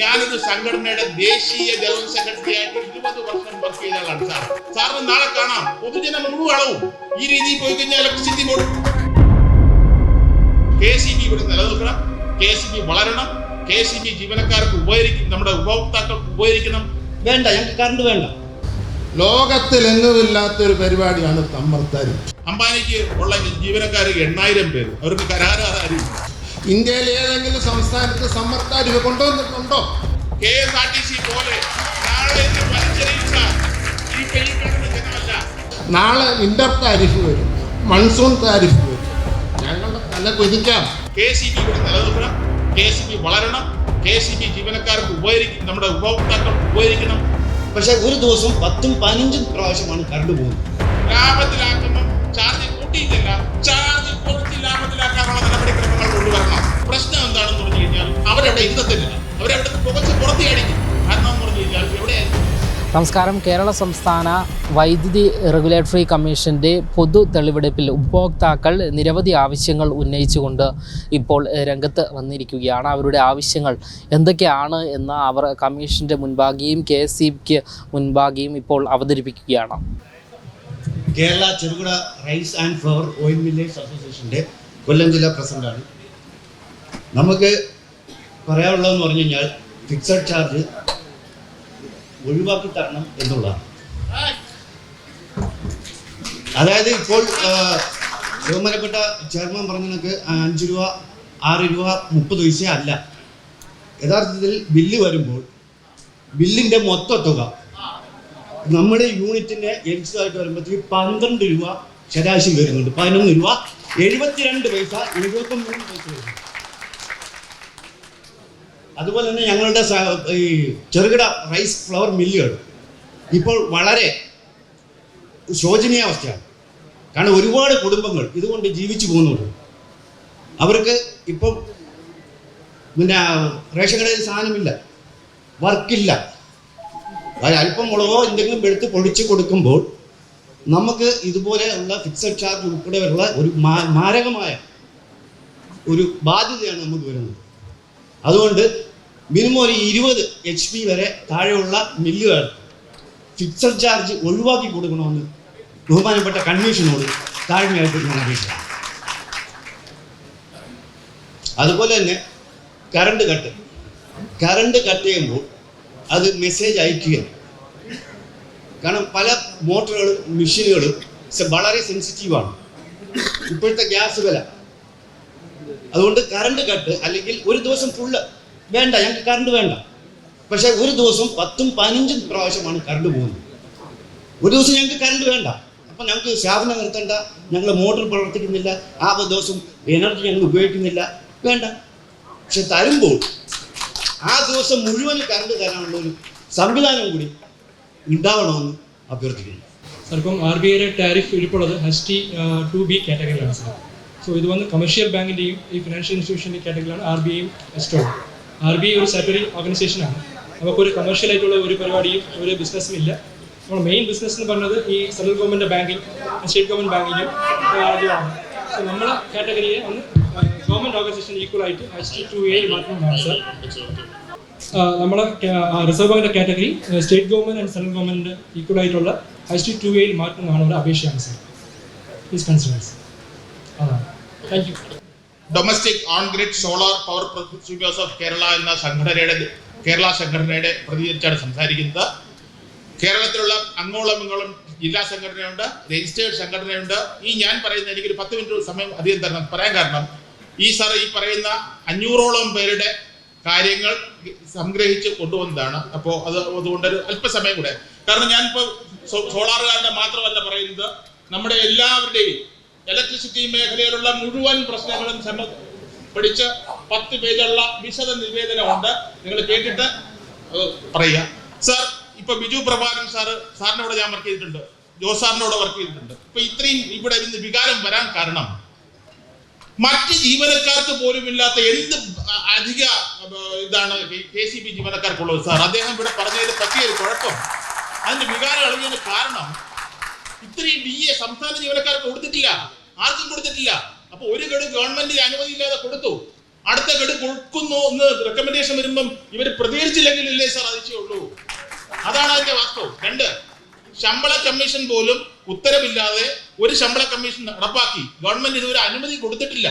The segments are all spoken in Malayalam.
ഞാനൊരു സംഘടനയുടെ ദേശീയ ജനറൽ സെക്രട്ടറി ആയിട്ട് ഇരുപത് വർഷം വർക്ക് ചെയ്ത ആളാണ് സാർ. സാറിന് നാളെ കാണാം. പൊതുജനം മുഴുവൻ അളവും ഈ രീതിയിൽ പോയി കഴിഞ്ഞാൽ electricity board K C B ഇവിടെ നിലനിൽക്കണം. കെ സി ബി വളരണം. കെ സി ബി ജീവനക്കാർക്ക് ഉപകരിക്കും. നമ്മുടെ ഉപഭോക്താക്കൾക്ക് ഉപകരിക്കണം. വേണ്ട ഞങ്ങൾക്ക് കറണ്ട് വേണ്ട. ലോകത്തിലെങ്ങുമില്ലാത്തൊരു പരിപാടിയാണ് തമ്മർത്താരി. അംബാനിക്ക് ഉള്ള ജീവനക്കാർ എണ്ണായിരം പേര്. അവർക്ക് കരാറുകാരും ഇന്ത്യയിലെ ഏതെങ്കിലും സംസ്ഥാനത്ത് സമ്മർത്താരി കൊണ്ടുവന്നിട്ടുണ്ടോ? K S R T C പോലെ നാളെ വിന്റർ താരിഫ് വരും മൺസൂൺ താരിഫ് വരും. ഞങ്ങളുടെ തല കൊതിക്കാം. കെ സി ബി ഇവിടെ നിലനിൽക്കണം കെ സി ബി വളരണം. കെ സി ബി ജീവനക്കാർക്ക് ഉപകരിക്കും നമ്മുടെ ഉപഭോക്താക്കൾക്ക് ഉപകരിക്കണം. പക്ഷെ ഒരു ദിവസം പത്തും പതിനഞ്ചും പ്രാവശ്യമാണ് കറണ്ട് പോകുന്നത്. ലാഭത്തിലാക്കുമ്പോൾ നമസ്കാരം. കേരള സംസ്ഥാന വൈദ്യുതി റെഗുലേറ്ററി കമ്മീഷന്റെ പൊതു തെളിവെടുപ്പിൽ ഉപഭോക്താക്കൾ നിരവധി ആവശ്യങ്ങൾ ഉന്നയിച്ചുകൊണ്ട് ഇപ്പോൾ രംഗത്ത് വന്നിരിക്കുകയാണ്. അവരുടെ ആവശ്യങ്ങൾ എന്തൊക്കെയാണ് എന്ന് അവർ കമ്മീഷന്റെ മുൻപാകെയും കെ എസ് സിക്ക് മുൻപാകെയും ഇപ്പോൾ അവതരിപ്പിക്കുകയാണ്. കേരള ചെറുകിട rice and flour oil millers അസോസിയേഷന്റെ കൊല്ലം ജില്ലാ പ്രസിഡന്റാണ്. നമുക്ക് പറയാനുള്ളതെന്ന് പറഞ്ഞു കഴിഞ്ഞാൽ ഫിക്സഡ് ചാർജ് ഒഴിവാക്കി തരണം എന്നുള്ളതാണ്. അതായത് ഇപ്പോൾ ബഹുമാനപ്പെട്ട ചെയർമാൻ പറഞ്ഞ കണക്ക് അഞ്ച് രൂപ ആറ് രൂപ മുപ്പത് പൈസ അല്ല. യഥാർത്ഥത്തിൽ ബില്ല് വരുമ്പോൾ ബില്ലിന്റെ മൊത്ത തുക നമ്മുടെ യൂണിറ്റിന് ആയിട്ട് വരുമ്പോഴത്തേക്ക് പന്ത്രണ്ട് രൂപ ശരാശരി വരുന്നുണ്ട്. പതിനൊന്ന് രൂപ എഴുപത്തിരണ്ട് പൈസ എഴുപത്തൊമ്പത് പൈസ വരുന്നു അതുപോലെ തന്നെ ഞങ്ങളുടെ ഈ ചെറുകിട റൈസ് ഫ്ലവർ മില്ലുകൾ ഇപ്പോൾ വളരെ ശോചനീയാവസ്ഥയാണ് കാരണം ഒരുപാട് കുടുംബങ്ങൾ ഇതുകൊണ്ട് ജീവിച്ചു പോകുന്നുണ്ട്. അവർക്ക് ഇപ്പം പിന്നെ റേഷൻ കടയിൽ സാധനമില്ല വർക്കില്ല. അല്പം മുളകോ എന്തെങ്കിലും എടുത്ത് പൊടിച്ച് കൊടുക്കുമ്പോൾ നമുക്ക് ഇതുപോലെ ഉള്ള ഫിക്സഡ് ചാർജ് ഉൾപ്പെടെയുള്ള ഒരു മാരകമായ ഒരു ബാധ്യതയാണ് നമുക്ക് വരുന്നത്. അതുകൊണ്ട് മിനിമം ഒരു ഇരുപത് എച്ച് പി വരെ താഴെയുള്ള മില്ലുകൾ ഫിക്സഡ് ചാർജ് ഒഴിവാക്കി കൊടുക്കണമെന്ന് ബഹുമാനപ്പെട്ട കൺവീഷനോട് താഴ്മയായിട്ട് ഞാൻ അപേക്ഷിക്കുന്നു അതുപോലെ തന്നെ കറണ്ട് കട്ട് കറണ്ട് കട്ട് ചെയ്യുമ്പോൾ അത് മെസ്സേജ് അയക്കുക കാരണം പല മോട്ടറുകളും മെഷീനുകളും വളരെ സെൻസിറ്റീവാണ് ഇപ്പോഴത്തെ ഗ്യാസ് വില അതുകൊണ്ട് കറണ്ട് കട്ട് അല്ലെങ്കിൽ ഒരു ദിവസം ഫുള്ള് വേണ്ട ഞങ്ങൾക്ക് കറണ്ട് വേണ്ട. പക്ഷെ ഒരു ദിവസം പത്തും പതിനഞ്ചും പ്രാവശ്യമാണ് കറണ്ട് പോകുന്നത്. ഒരു ദിവസം ഞങ്ങൾക്ക് കറണ്ട് വേണ്ട. അപ്പം ഞങ്ങൾക്ക് സ്ഥാപനം നിർത്തേണ്ട ഞങ്ങൾ മോട്ടോർ പ്രവർത്തിക്കുന്നില്ല ആ ദിവസം എനർജി ഞങ്ങൾ ഉപയോഗിക്കുന്നില്ല. വേണ്ട. പക്ഷെ തരുമ്പോൾ ആ ദിവസം മുഴുവൻ കറണ്ട് തരാനുള്ള ഒരു സംവിധാനം കൂടി ഉണ്ടാവണമെന്ന് അഭ്യർത്ഥിക്കുന്നു. സാർ ഇപ്പം ആർ ബി ഐയുടെ ടാരിഫ് ഇരിപ്പുള്ളത് ഹസ്റ്റി ടി ബി കാറ്റഗറിയിലാണ് സാർ. സോ ഇത് വന്ന് കമേഴ്ഷ്യൽ ബാങ്കിന്റെയും ഈ ഫിനാൻഷ്യൽ ഇൻസ്റ്റിറ്റ്യൂഷന്റെ കാറ്റഗറിയിലാണ് ആർ ബി ഐയും എസ്റ്റോ ആർ ബി ഐ ഒരു സെപ്പറേറ്റ് ഓർഗനൈസേഷനാണ് നമുക്കൊരു കമേഴ്ഷ്യൽ ആയിട്ടുള്ള ഒരു പരിപാടിയും ഒരു ബിസിനസ്സും ഇല്ല. നമ്മുടെ മെയിൻ ബിസിനസ് എന്ന് പറഞ്ഞത് ഈ central government banking state government ബാങ്കിങ്ങും ആദ്യമാണ്. സോ നമ്മളെ കാറ്റഗറിയെ ഒന്ന് ഗവൺമെന്റ് ഓർഗനൈസേഷൻ ഈക്വൽ ആയിട്ട് എസ് ടി എ മാത്രമാണ് സാർ നമ്മളെ റിസർവ് ബാങ്കിന്റെ category state government and central government equal ആയിട്ടുള്ള ടി ടു എയിൽ മാറ്റുന്നതാണ് ഒരു അപേക്ഷയാണ് സാർ പ്ലീസ് കൺസിഡേഴ്സ് അതാണ്. Thank you domestic on grid solar power producers of Kerala എന്ന സംഘടനയുടെ കേരള സംഘടനയുടെ പ്രതിനിധിച്ചാണ് സംസാരിക്കുന്നത്. കേരളത്തിലുള്ള അങ്ങോളം ഇങ്ങോളം ജില്ലാ സംഘടനയുണ്ട് രജിസ്റ്റേർഡ് സംഘടനയുണ്ട്. ഈ ഞാൻ പറയുന്ന എനിക്കൊരു പത്ത് മിനിറ്റ് സമയം അധികം തരണം. പറയാൻ കാരണം ഈ സാർ ഈ പറയുന്ന അഞ്ഞൂറോളം പേരുടെ കാര്യങ്ങൾ സംഗ്രഹിച്ച് കൊണ്ടുവന്നതാണ്. അപ്പോൾ അത് അതുകൊണ്ട് ഒരു അല്പസമയം കൂടെ. കാരണം ഞാനിപ്പോൾ സോളാറുകാരുടെ മാത്രമല്ല പറയുന്നത്. നമ്മുടെ എല്ലാവരുടെയും ഇലക്ട്രിസിറ്റി മേഖലയിലുള്ള മുഴുവൻ പ്രശ്നങ്ങളും സമ പഠിച്ച് പത്ത് പേജുള്ള വിശദ നിവേദനമുണ്ട് നിങ്ങൾ കേട്ടിട്ട് പറയുക. സാർ ഇപ്പൊ ബിജു പ്രഭാകരൻ സാറ് സാറിനോട് ഞാൻ വർക്ക് ചെയ്തിട്ടുണ്ട്. ജോസ് സാറിനോട് വർക്ക് ചെയ്തിട്ടുണ്ട്. ഇപ്പൊ ഇത്രയും ഇവിടെ ഇന്ന് വികാരം വരാൻ കാരണം മറ്റ് ജീവനക്കാർക്ക് പോലും ഇല്ലാത്ത എന്ത് അധിക ഇതാണ് കെ സി ബി ജീവനക്കാർക്കുള്ളത് സാർ അദ്ദേഹം ഇവിടെ പറഞ്ഞതിൽ പറ്റിയൊരു കുഴപ്പം. അതിന്റെ വികാരം അളിഞ്ഞതിന് കാരണം ഇത്രയും ഡി എ സംസ്ഥാന ജീവനക്കാർക്ക് കൊടുത്തിട്ടില്ല. ആർക്കും കൊടുത്തിട്ടില്ല. അപ്പൊ ഒരു ഗഡു ഗവൺമെന്റിന് അനുമതി ഇല്ലാതെ കൊടുത്തു. അടുത്ത ഗഡു കൊടുക്കുന്നു എന്ന് റെക്കമെൻഡേഷൻ വരുമ്പം ഇവർ പ്രതികരിച്ചില്ലെങ്കിൽ ഇല്ലേ സാർ? ഉള്ളൂ. അതാണ് അതിന്റെ വാസ്തവം. രണ്ട് ശമ്പള കമ്മീഷൻ പോലും ഉത്തരവില്ലാതെ ഒരു ശമ്പള കമ്മീഷൻ നടപ്പാക്കി ഗവൺമെന്റ് ഇതുവരെ അനുമതി കൊടുത്തിട്ടില്ല.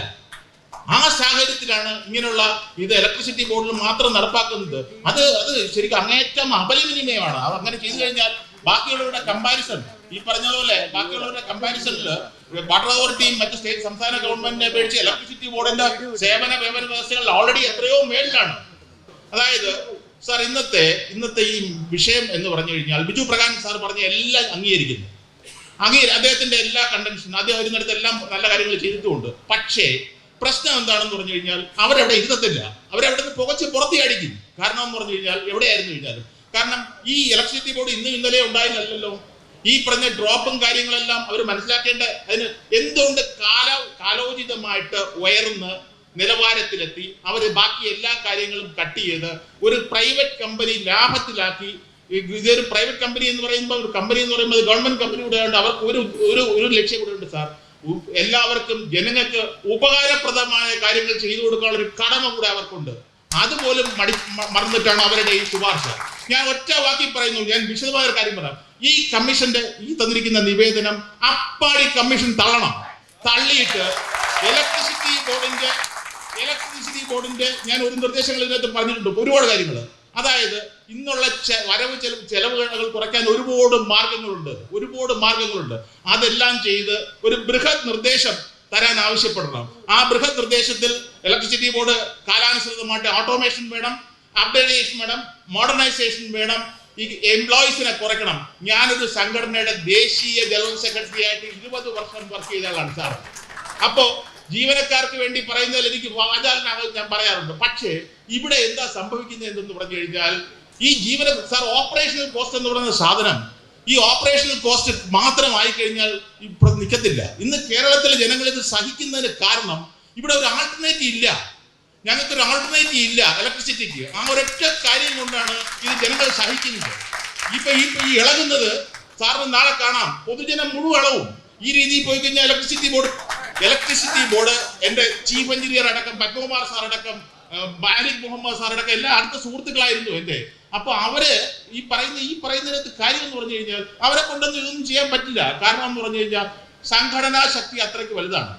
ആ സാഹചര്യത്തിലാണ് ഇങ്ങനെയുള്ള ഇത് ഇലക്ട്രിസിറ്റി ബോർഡിൽ മാത്രം നടപ്പാക്കുന്നത്. അത് അത് ശരിക്കും അങ്ങേറ്റം അപലപനീയമാണ്. അങ്ങനെ ചെയ്തു കഴിഞ്ഞാൽ ബാക്കിയുള്ളവരുടെ കമ്പാരിസൺ ഈ പറഞ്ഞതുപോലെ ബാക്കിയുള്ളവരുടെ കമ്പാരിസണിൽ വാട്ടർ അതോറിറ്റിയും മറ്റ് സ്റ്റേറ്റ് സംസ്ഥാന ഗവൺമെന്റിനെ അപേക്ഷിച്ച് ഇലക്ട്രിസിറ്റി ബോർഡിന്റെ സേവന വ്യവന വ്യവസ്ഥകൾ ഓൾറെഡി എത്രയോ മേളിലാണ് അതായത് സാർ ഇന്നത്തെ ഇന്നത്തെ ഈ വിഷയം എന്ന് പറഞ്ഞു കഴിഞ്ഞാൽ ബിജു പ്രകാശ് സാർ പറഞ്ഞ എല്ലാം അംഗീകരിക്കുന്നു. അംഗീകരി അദ്ദേഹത്തിന്റെ എല്ലാ കണ്ടൻഷനും അദ്ദേഹം വരുന്നിടത്ത് എല്ലാം നല്ല കാര്യങ്ങൾ ചെയ്തിട്ടുമുണ്ട് പക്ഷേ പ്രശ്നം എന്താണെന്ന് പറഞ്ഞു കഴിഞ്ഞാൽ അവരവിടെ ഇരുത്തത്തില്ല. അവരവിടെ നിന്ന് പുകച്ച് പുറത്തി അടിക്കും കാരണം എന്ന് പറഞ്ഞു കഴിഞ്ഞാൽ എവിടെയായിരുന്നു കഴിഞ്ഞാലും. കാരണം ഈ ഇലക്ട്രിസിറ്റി ബോർഡ് ഇന്നും ഇന്നലെ ഉണ്ടായില്ലല്ലോ. ഈ പറഞ്ഞ ഡ്രോപ്പും കാര്യങ്ങളെല്ലാം അവർ മനസ്സിലാക്കേണ്ട അതിന് എന്തുകൊണ്ട് കാല കാലോചിതമായിട്ട് ഉയർന്ന് നിലവാരത്തിലെത്തി അവർ ബാക്കി എല്ലാ കാര്യങ്ങളും കട്ട് ചെയ്ത് ഒരു പ്രൈവറ്റ് കമ്പനി ലാഭത്തിലാക്കി ഇതൊരു പ്രൈവറ്റ് കമ്പനി എന്ന് പറയുമ്പോൾ ഒരു കമ്പനി എന്ന് പറയുമ്പോൾ ഗവൺമെന്റ് കമ്പനി കൂടെ ഉണ്ട് അവർക്ക് ഒരു ഒരു ഒരു ലക്ഷ്യം കൂടെ ഉണ്ട് സാർ. എല്ലാവർക്കും ജനങ്ങൾക്ക് ഉപകാരപ്രദമായ കാര്യങ്ങൾ ചെയ്തു കൊടുക്കാനുള്ള ഒരു കടമ കൂടെ അവർക്കുണ്ട്. അതുപോലും മടി മറന്നിട്ടാണ് അവരുടെ ഈ ശുപാർശ. ഞാൻ ഒറ്റ വാക്കി പറയുന്നു ഞാൻ വിശദമായ ഒരു കാര്യം പറയാം. ഈ കമ്മീഷന്റെ ഈ തന്നിരിക്കുന്ന നിവേദനം അപ്പാടി കമ്മീഷൻ തള്ളണം. തള്ളിയിട്ട് ഇലക്ട്രിസിറ്റി ബോർഡിന്റെ ഇലക്ട്രിസിറ്റി ബോർഡിന്റെ ഞാൻ ഒരു നിർദ്ദേശങ്ങൾ ഇതിനകത്ത് പറഞ്ഞിട്ടുണ്ട്. ഒരുപാട് കാര്യങ്ങൾ. അതായത് ഇന്നുള്ള വരവ് ചെലവ് ചെലവുകൾ കുറയ്ക്കാൻ ഒരുപാട് മാർഗങ്ങളുണ്ട്. ഒരുപാട് മാർഗങ്ങളുണ്ട്. അതെല്ലാം ചെയ്ത് ഒരു ബൃഹത് നിർദ്ദേശം തരാൻ ആവശ്യപ്പെടണം. ആ ബൃഹത് നിർദ്ദേശത്തിൽ ഇലക്ട്രിസിറ്റി ബോർഡ് കാലാനുസൃതമായിട്ട് ഓട്ടോമേഷൻ വേണം അപ്ഡേറ്റേഷൻ വേണം മോഡേണൈസേഷൻ വേണം ഈ എംപ്ലോയീസിനെ കുറയ്ക്കണം. ഞാനൊരു സംഘടനയുടെ ദേശീയ ജനറൽ സെക്രട്ടറി ആയിട്ട് ഇരുപത് വർഷം വർക്ക് ചെയ്ത ആളാണ് സാർ അപ്പോ ജീവനക്കാർക്ക് വേണ്ടി പറയുന്നതിൽ എനിക്ക് വാചാലനാകും ഞാൻ പറയാറുണ്ട്. പക്ഷേ ഇവിടെ എന്താ സംഭവിക്കുന്നത് എന്തെന്ന് പറഞ്ഞു കഴിഞ്ഞാൽ ഈ ജീവന സാർ ഓപ്പറേഷണൽ കോസ്റ്റ് എന്ന് പറയുന്ന സാധനം ഈ ഓപ്പറേഷണൽ കോസ്റ്റ് മാത്രമായി കഴിഞ്ഞാൽ ഇവിടെ നിൽക്കത്തില്ല ഇന്ന് കേരളത്തിലെ ജനങ്ങൾ ഇത് സഹിക്കുന്നതിന് കാരണം ഇവിടെ ഒരു ആൾട്ടർനേറ്റീവ് ഇല്ല. ഞങ്ങൾക്ക് ഒരു ആൾട്ടർനേറ്റീവ് ഇല്ല ഇലക്ട്രിസിറ്റിക്ക് ആ ഒരൊറ്റ കാര്യം കൊണ്ടാണ് ഇത് ജനങ്ങൾ സഹിക്കുന്നത്. ഇപ്പൊ ഈ ഈ ഇളകുന്നത് സാറിന് നാളെ കാണാം. പൊതുജനം മുഴുവൻ ഇളവും. ഈ രീതിയിൽ പോയി കഴിഞ്ഞാൽ ഇലക്ട്രിസിറ്റി ബോർഡ് ഇലക്ട്രിസിറ്റി ബോർഡ് എന്റെ ചീഫ് എഞ്ചിനീയർ അടക്കം പത്മകുമാർ സാർ അടക്കം മാലിക് മുഹമ്മദ് സാർ അടക്കം എല്ലാ അടുത്ത സുഹൃത്തുക്കളായിരുന്നു എന്റെ അപ്പൊ അവർ ഈ പറയുന്ന ഈ പറയുന്നതിനകത്ത് കാര്യം എന്ന് പറഞ്ഞു കഴിഞ്ഞാൽ അവരെ കൊണ്ടൊന്നും ഇതൊന്നും ചെയ്യാൻ പറ്റില്ല. കാരണം എന്ന് പറഞ്ഞു കഴിഞ്ഞാൽ സംഘടനാ ശക്തി അത്രയ്ക്ക് വലുതാണ്.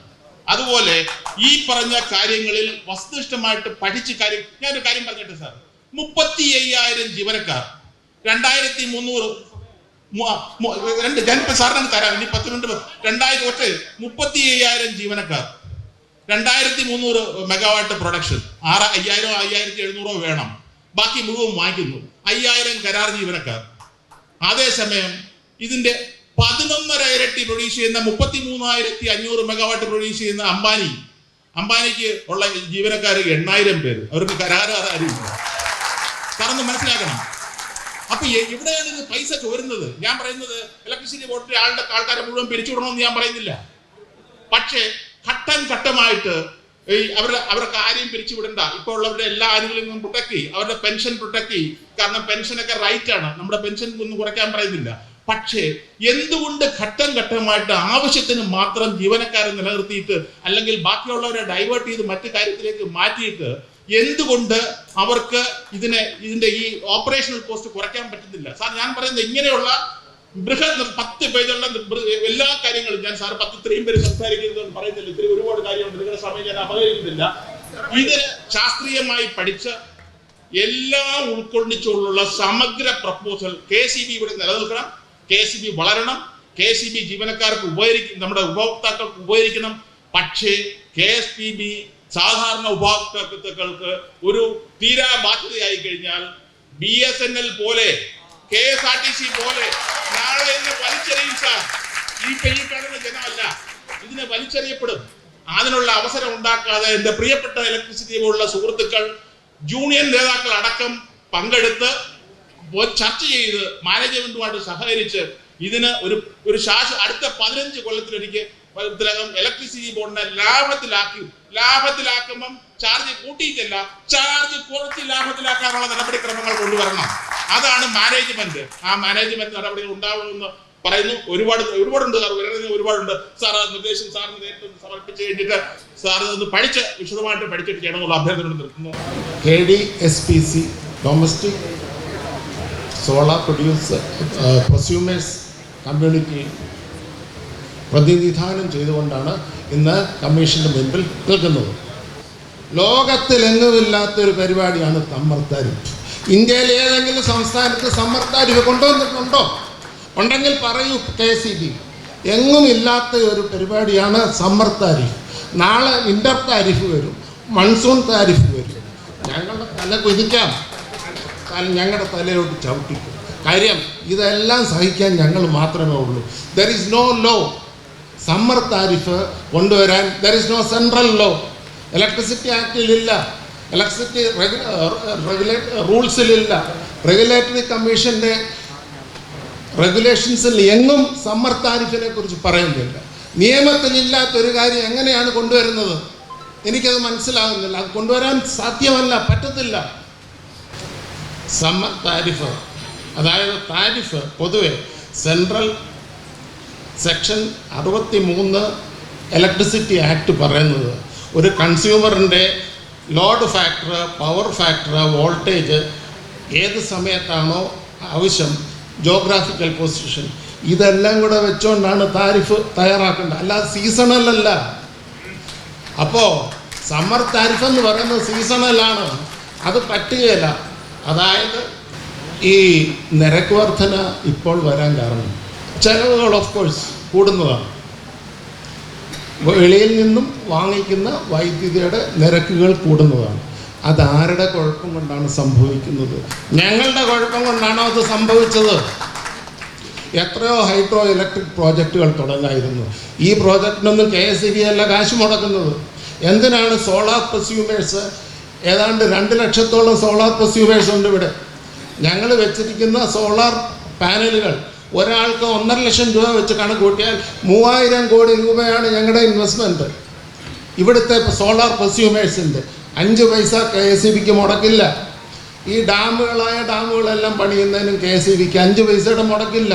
അതുപോലെ ഈ പറഞ്ഞ കാര്യങ്ങളിൽ വസ്തുനിഷ്ഠമായിട്ട് പഠിച്ച് കാര്യം ഞാനൊരു കാര്യം പറഞ്ഞിട്ട് സാർ. മുപ്പത്തി അയ്യായിരം ജീവനക്കാർ രണ്ടായിരത്തി മുന്നൂറ് രണ്ട് ഞാനിപ്പോ സാറിന് തരാം ഇനി പത്ത് മിനിറ്റ് രണ്ടായിരത്തി ഒറ്റ മുപ്പത്തി അയ്യായിരം ജീവനക്കാർ രണ്ടായിരത്തി മുന്നൂറ് മെഗാവാട്ട് പ്രൊഡക്ഷൻ ആറ് അയ്യായിരോ അയ്യായിരത്തി എഴുന്നൂറോ വേണം. ബാക്കി മുഴുവൻ വാങ്ങിക്കുന്നു. അയ്യായിരം കരാർ ജീവനക്കാർ. അതേസമയം ഇതിന്റെ പതിനൊന്നര ഇരട്ടി പ്രൊഡ്യൂസ് ചെയ്യുന്ന മുപ്പത്തി മൂന്നായിരത്തി അഞ്ഞൂറ് മെഗാവാട്ട് പ്രൊഡ്യൂസ് ചെയ്യുന്ന അംബാനി. അംബാനിക്ക് ഉള്ള ജീവനക്കാർ എണ്ണായിരം പേര്. അവർക്ക് കരാറുകാർ കാരണം മനസ്സിലാക്കണം. അപ്പൊ എവിടെയാണ് ഇത് പൈസ ചോരുന്നത്. ഞാൻ പറയുന്നത് ഇലക്ട്രിസിറ്റി ബോർഡിലെ ആളുടെ ആൾക്കാരെ മുഴുവൻ പിരിച്ചുവിടണമെന്ന് ഞാൻ പറയുന്നില്ല. പക്ഷേ ഘട്ടം ഘട്ടമായിട്ട് ഈ അവരുടെ അവരുടെ ആരെയും പിരിച്ചുവിടണ്ട. ഇപ്പോൾ ഉള്ളവരുടെ എല്ലാ ആനുകൂല്യങ്ങളും പ്രൊട്ടക്ട് ചെയ്യും അവരുടെ പെൻഷൻ പ്രൊട്ടക്ട് ചെയ്യും. കാരണം പെൻഷനൊക്കെ റൈറ്റ് ആണ്. നമ്മുടെ പെൻഷൻ ഒന്നും കുറയ്ക്കാൻ പറയുന്നില്ല. പക്ഷേ എന്തുകൊണ്ട് ഘട്ടം ഘട്ടമായിട്ട് ആവശ്യത്തിന് മാത്രം ജീവനക്കാരെ നിലനിർത്തിയിട്ട് അല്ലെങ്കിൽ ബാക്കിയുള്ളവരെ ഡൈവേർട്ട് ചെയ്ത് മറ്റു കാര്യത്തിലേക്ക് മാറ്റിയിട്ട് എന്തുകൊണ്ട് അവർക്ക് ഇതിനെ ഇതിന്റെ ഈ ഓപ്പറേഷണൽ കോസ്റ്റ് കുറയ്ക്കാൻ പറ്റുന്നില്ല? സാർ ഞാൻ പറയുന്നത് ഇങ്ങനെയുള്ള ബൃഹത് പത്ത് പേജുള്ള എല്ലാ കാര്യങ്ങളും ഞാൻ സാർ പത്ത് ഇത്രയും പേര് എന്ന് പറയുന്നില്ല. ഇത്തിരി ഒരുപാട് കാര്യമുണ്ട് നിങ്ങളുടെ സമയം ഞാൻ അപകരിക്കുന്നില്ല. ഇത് ശാസ്ത്രീയമായി പഠിച്ച എല്ലാം ഉൾക്കൊള്ളിച്ചുള്ള സമഗ്ര പ്രപ്പോസൽ കെ സി ബി ഇവിടെ നിലനിൽക്കണം. കെ സി ബി വളരണം കെ സി ബി ജീവനക്കാർക്ക് ഉപകരിക്കും നമ്മുടെ ഉപഭോക്താക്കൾക്ക് ഉപകരിക്കണം. പക്ഷേ കെ എസ് പി ബി സാധാരണ ഉപഭോക്താക്കൾക്ക് ഒരു തീരാ ബാധ്യതയായി കഴിഞ്ഞാൽ ബി എസ് എൻ എൽ പോലെ K S R T C പോലെ നാളെ വലിച്ചെറിയും സാർ. ഈ പെയ്യിൽ ജനമല്ല. ഇതിനെ വലിച്ചെറിയപ്പെടും. അതിനുള്ള അവസരം ഉണ്ടാക്കാതെ എന്റെ പ്രിയപ്പെട്ട ഇലക്ട്രിസിറ്റി പോലുള്ള സുഹൃത്തുക്കൾ ജൂനിയർ നേതാക്കൾ അടക്കം പങ്കെടുത്ത് ചർച്ച ചെയ്ത് മാനേജ്മെന്റുമായിട്ട് സഹകരിച്ച് ഇതിന് ഒരു ഒരു ശാശ്വത അടുത്ത പതിനഞ്ച് കൊല്ലത്തിലൊരിക്കൽ ഇതിനകം ഇലക്ട്രിസിറ്റി ബോർഡിനെ ലാഭത്തിലാക്കി ലാഭത്തിലാക്കുമ്പം ചാർജ് കൂട്ടിയിട്ടല്ല ചാർജ് കുറച്ച് ലാഭത്തിലാക്കാനുള്ള നടപടിക്രമങ്ങൾ കൊണ്ടുവരണം. അതാണ് മാനേജ്മെന്റ് ആ മാനേജ്മെന്റ് നടപടികൾ ഉണ്ടാവുമെന്ന് പറയുന്നു. ഒരുപാട് ഒരുപാടുണ്ട് സാർ ഒരുപാടുണ്ട്. സാർ നിർദ്ദേശം സാറിന് നേരിട്ട് സമർപ്പിച്ച് കഴിഞ്ഞിട്ട് സാർ ഒന്ന് പഠിച്ച് വിശദമായിട്ട് പഠിച്ചിട്ട് ചെയ്യണമെന്നുള്ള അഭ്യർത്ഥന നിർത്തുന്നു. K D S P C domestic solar producer prosumers community പ്രതിനിധാനം ചെയ്തുകൊണ്ടാണ് ഇന്ന് കമ്മീഷന്റെ മുൻപിൽ നിൽക്കുന്നത്. ലോകത്തിലെങ്ങുമില്ലാത്തൊരു പരിപാടിയാണ് സമ്മർ താരിഫ് ഇന്ത്യയിലെ ഏതെങ്കിലും സംസ്ഥാനത്ത് സമ്മർ താരിഫ് കൊണ്ടുവന്നിട്ടുണ്ടോ? ഉണ്ടെങ്കിൽ പറയൂ കെ സി ബി. എങ്ങും ഇല്ലാത്ത ഒരു പരിപാടിയാണ് സമ്മർ താരിഫ് നാളെ വിന്റർ താരിഫ് വരും മൺസൂൺ താരിഫ് വരും. ഞങ്ങളുടെ തല കുതിക്കാം. ഞങ്ങളുടെ തലയിലോട്ട് ചവിട്ടിക്കും കാര്യം ഇതെല്ലാം സഹിക്കാൻ ഞങ്ങൾ മാത്രമേ ഉള്ളൂ. There is no law summer tariff കൊണ്ടുവരാൻ there is no central law electricity ആക്ടിലില്ല electricity regulate റൂൾസിലില്ല റെഗുലേറ്ററി കമ്മീഷന്റെ റെഗുലേഷൻസിൽ എങ്ങും സമ്മർ താരിഫിനെ കുറിച്ച് പറയുന്നില്ല. നിയമത്തിലില്ലാത്ത ഒരു കാര്യം എങ്ങനെയാണ് കൊണ്ടുവരുന്നത്? എനിക്കത് മനസ്സിലാകുന്നില്ല അത് കൊണ്ടുവരാൻ സാധ്യമല്ല പറ്റത്തില്ല. Summer tariff. അതായത് താരിഫ് പൊതുവെ സെൻട്രൽ സെക്ഷൻ അറുപത്തി മൂന്ന് ഇലക്ട്രിസിറ്റി ആക്ട് പറയുന്നത് ഒരു കൺസ്യൂമറിന്റെ load factor power factor voltage ഏത് സമയത്താണോ ആവശ്യം ജോഗ്രാഫിക്കൽ പൊസിഷൻ ഇതെല്ലാം കൂടെ വെച്ചുകൊണ്ടാണ് താരിഫ് തയ്യാറാക്കേണ്ടത്. അല്ലാതെ അല്ല. അപ്പോൾ സമ്മർ താരിഫ് എന്ന് പറയുന്നത് സീസണലാണ് അത് പറ്റുകയില്ല. അതായത് ഈ നിരക്ക് വർധന ഇപ്പോൾ വരാൻ കാരണം. ചെലവുകൾ ഓഫ് കോഴ്സ് കൂടുന്നതാണ്. വെളിയിൽ നിന്നും വാങ്ങിക്കുന്ന വൈദ്യുതിയുടെ നിരക്കുകൾ കൂടുന്നതാണ്. അതാരുടെ കുഴപ്പം കൊണ്ടാണ് സംഭവിക്കുന്നത്? ഞങ്ങളുടെ കുഴപ്പം കൊണ്ടാണോ അത് സംഭവിച്ചത്? എത്രയോ ഹൈഡ്രോ ഇലക്ട്രിക് പ്രോജക്റ്റുകൾ തുടങ്ങായിരുന്നു. ഈ പ്രോജക്റ്റിനൊന്നും കെ എസ് ഇ ബി അല്ല കാശ് മുടക്കുന്നത്. എന്തിനാണ് സോളാർ പ്രസ്യൂമേഴ്സ് ഏതാണ്ട് രണ്ട് ലക്ഷത്തോളം സോളാർ പ്രസ്യൂമേഴ്സ് ഉണ്ട് ഇവിടെ. ഞങ്ങൾ വെച്ചിരിക്കുന്ന സോളാർ പാനലുകൾ ഒരാൾക്ക് ഒന്നര ലക്ഷം രൂപ വെച്ച് കണക്ക് കൂട്ടിയാൽ മൂവായിരം കോടി രൂപയാണ് ഞങ്ങളുടെ ഇൻവെസ്റ്റ്മെന്റ് ഇവിടുത്തെ സോളാർ പ്രസ്യൂമേഴ്സിന്റെ അഞ്ച് പൈസ കെ എസ് ഇ ബിക്ക് മുടക്കില്ല. ഈ ഡാമുകളായ ഡാമുകളെല്ലാം പണിയുന്നതിനും കെ എസ് ഇ ബിക്ക് അഞ്ച് പൈസയുടെ മുടക്കില്ല.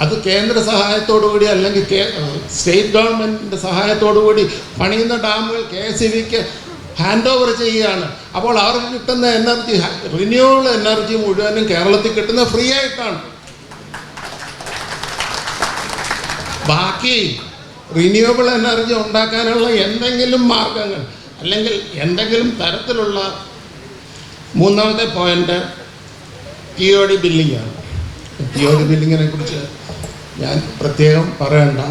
അത് കേന്ദ്ര സഹായത്തോടു കൂടി അല്ലെങ്കിൽ സ്റ്റേറ്റ് ഗവൺമെന്റിന്റെ സഹായത്തോടു കൂടി പണിയുന്ന ഡാമുകൾ കെ എസ് ഇ ബിക്ക് ഹാൻഡ് ഓവർ ചെയ്യുകയാണ്. അപ്പോൾ അവർക്ക് കിട്ടുന്ന എനർജി റിന്യൂവബിൾ എനർജി മുഴുവനും കേരളത്തിൽ കിട്ടുന്ന ഫ്രീ ആയിട്ടാണ്. ബാക്കി റിന്യൂവബിൾ എനർജി ഉണ്ടാക്കാനുള്ള എന്തെങ്കിലും മാർഗങ്ങൾ അല്ലെങ്കിൽ എന്തെങ്കിലും തരത്തിലുള്ള മൂന്നാമത്തെ പോയിന്റ് ടി ഒ ഡി ബില്ലിംഗാണ് ടി ബില്ലിങ്ങിനെ കുറിച്ച് ഞാൻ പ്രത്യേകം പറയേണ്ട.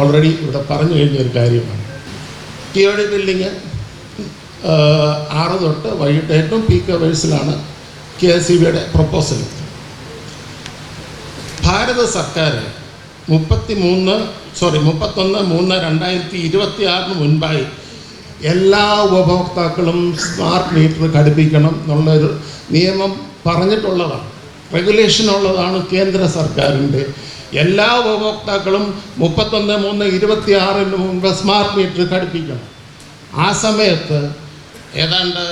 ഓൾറെഡി ഇവിടെ പറഞ്ഞു കഴിഞ്ഞ ഒരു കാര്യമാണ് ടി ബില്ലിങ് ആറ് തൊട്ട് വൈകിട്ട് ഏറ്റവും പീക്ക് അവേഴ്സിലാണ് കെ എസ് സി ബിയുടെ പ്രപ്പോസൽ ഭാരത സർക്കാർ മുപ്പത്തി മൂന്ന് സോറി മുപ്പത്തൊന്ന് മൂന്ന് രണ്ടായിരത്തി ഇരുപത്തി ആറിന് മുൻപായി എല്ലാ ഉപഭോക്താക്കളും സ്മാർട്ട് മീറ്റർ ഘടിപ്പിക്കണം എന്നുള്ളൊരു നിയമം പറഞ്ഞിട്ടുള്ളതാണ്. റെഗുലേഷൻ ഉള്ളതാണ് കേന്ദ്ര സർക്കാരിന്റെ. എല്ലാ ഉപഭോക്താക്കളും മുപ്പത്തൊന്ന് മൂന്ന് ഇരുപത്തി ആറിന് മുൻപ് സ്മാർട്ട് മീറ്റർ ഘടിപ്പിക്കണം. ആ സമയത്ത് ഏതാണ്ട്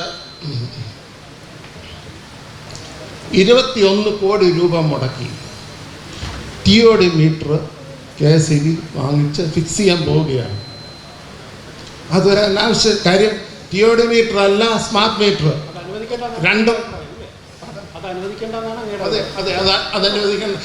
ഇരുപത്തിയൊന്ന് കോടി രൂപ മുടക്കി. TOD meter K S E B വാങ്ങിച്ച് ഫിക്സ് ചെയ്യാൻ പോവുകയാണ്. അതൊരു അനാവശ്യ കാര്യം. ടിയോടി മീറ്റർ അല്ല സ്മാർട്ട് മീറ്റർ രണ്ടും അതെ അതെ അത് അതനുവദിക്കേണ്ട